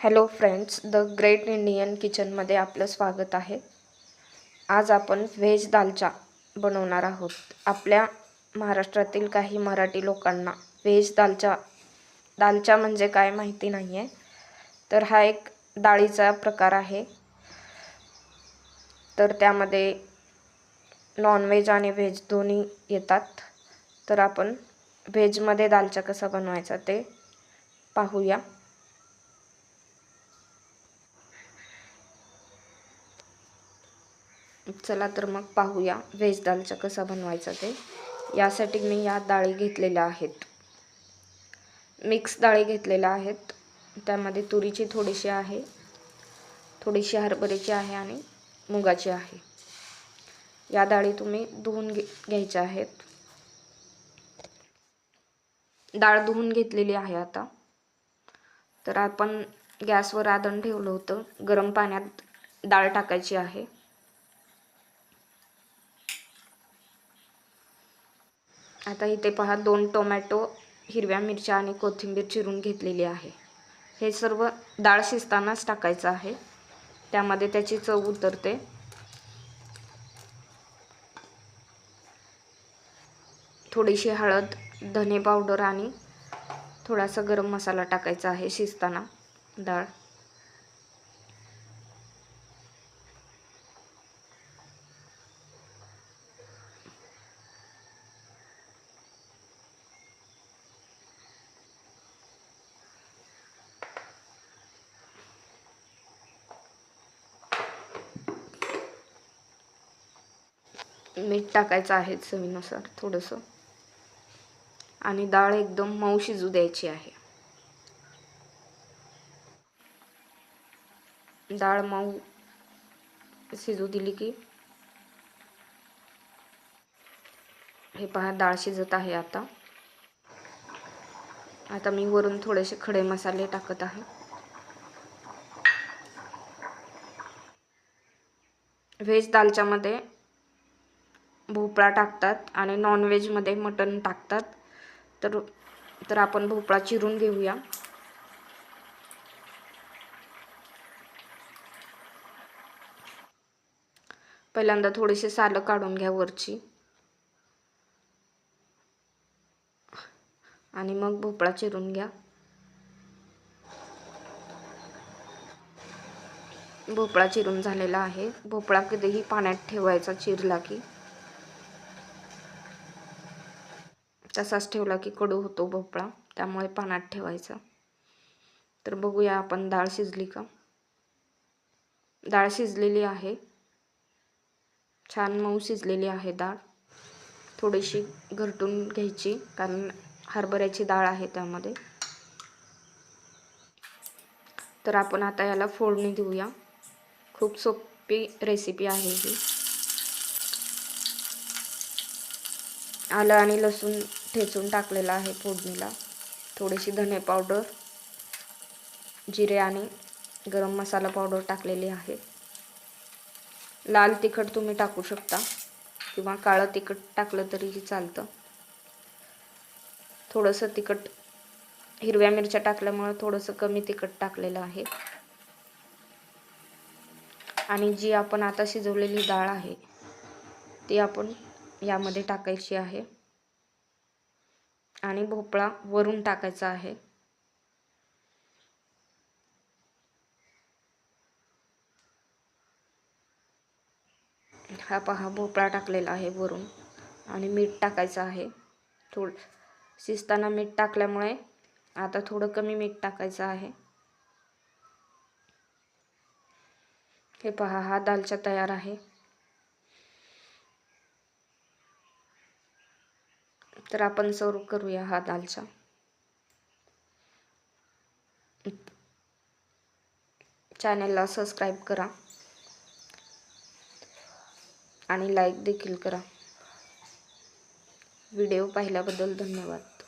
Hello friends the great Indian किचनमध्ये आपलं स्वागत आहे. आज आपण व्हेज दालचा बनवणार आहोत. आपल्या महाराष्ट्रातील काही मराठी लोकांना व्हेज दालचा दालचा म्हणजे काय माहिती नाही आहे तर हा एक डाळीचा प्रकार आहे. तर त्यामध्ये नॉनव्हेज आणि व्हेज दोन्ही येतात. तर आपण व्हेजमध्ये दालचा कसा बनवायचा ते पाहूया. चला तर मग पाहूया व्हेज दालचा कसा बनवायचा ते. यासाठी मी या डाळी घेतलेल्या आहेत. मिक्स डाळी घेतलेल्या आहेत. त्यामध्ये तुरीची थोडीशी आहे. थोडीशी हरभऱ्याची आहे आणि मुगाची आहे. या डाळी तुम्ही धुवून घे घ्यायच्या आहेत. डाळ धुवून घेतलेली आहे आता. तर आपण गॅसवर आदण ठेवलं होतं. गरम पाण्यात डाळ टाकायची आहे. आता इथे पहा दोन टोमॅटो हिरव्या मिरच्या आणि कोथिंबीर चिरून घेतलेली आहे. हे सर्व डाळ शिजतानाच टाकायचं आहे. त्यामध्ये त्याची चव उतरते. थोडीशी हळद धने पावडर आणि थोडासा गरम मसाला टाकायचा आहे शिजताना डाळ. मीठ टाकायचं आहे चवीनुसार थोडंसं. आणि डाळ एकदम मऊ शिजू द्यायची आहे. डाळ मऊ शिजू दिली की हे पहा डाळ शिजत आहे आता. आता मी वरून थोडेसे खडे मसाले टाकत आहे. व्हेज दालच्यामध्ये भोपळा टाकतात आणि नॉनव्हेजमध्ये मटण टाकतात. तर तर आपण भोपळा चिरून घेऊया. पहिल्यांदा थोडीशी सालं काढून घ्या वरची. आणि मग भोपळा चिरून घ्या. भोपळा चिरून झालेला आहे. भोपळा कधीही पाण्यात ठेवायचा चिरला की. तसाच ठेवला की कडू होतो भोपळा त्यामुळे पाण्यात ठेवायचा. तर बघूया आपण डाळ शिजली का? डाळ शिजलेली आहे. छान मऊ शिजलेली आहे डाळ. थोडीशी घरटून घ्यायची कारण हरभऱ्याची डाळ आहे त्यामध्ये. तर आपण आता याला फोडणी देऊया. खूप सोपी रेसिपी आहे ही. आलं आणि लसूण ठेचून टाकलेलं आहे फोडणीला. थोडीशी धने पावडर जिरे आणि गरम मसाला पावडर टाकलेली आहे. लाल तिखट तुम्ही टाकू शकता किंवा काळं तिखट टाकलं तरीही चालतं. थोडंसं तिखट हिरव्या मिरच्या टाकल्यामुळे थोडंसं कमी तिखट टाकलेलं आहे. आणि जी आपण आता शिजवलेली डाळ आहे ती आपण यामध्ये टाकायची आहे. आणि भोपळा वरून टाकायचा आहे. हा पहा भोपळा टाकलेला आहे वरून. आणि मीठ टाकायचं आहे. थोडं शिजताना मीठ टाकल्यामुळे आता थोडं कमी मीठ टाकायचं आहे. हे पहा हा दालचा तयार आहे. तर आपण सर्व करूया हा दालचा. चॅनलला सबस्क्राईब करा. आणि लाईक देखील करा. व्हिडिओ पाहिल्याबद्दल धन्यवाद.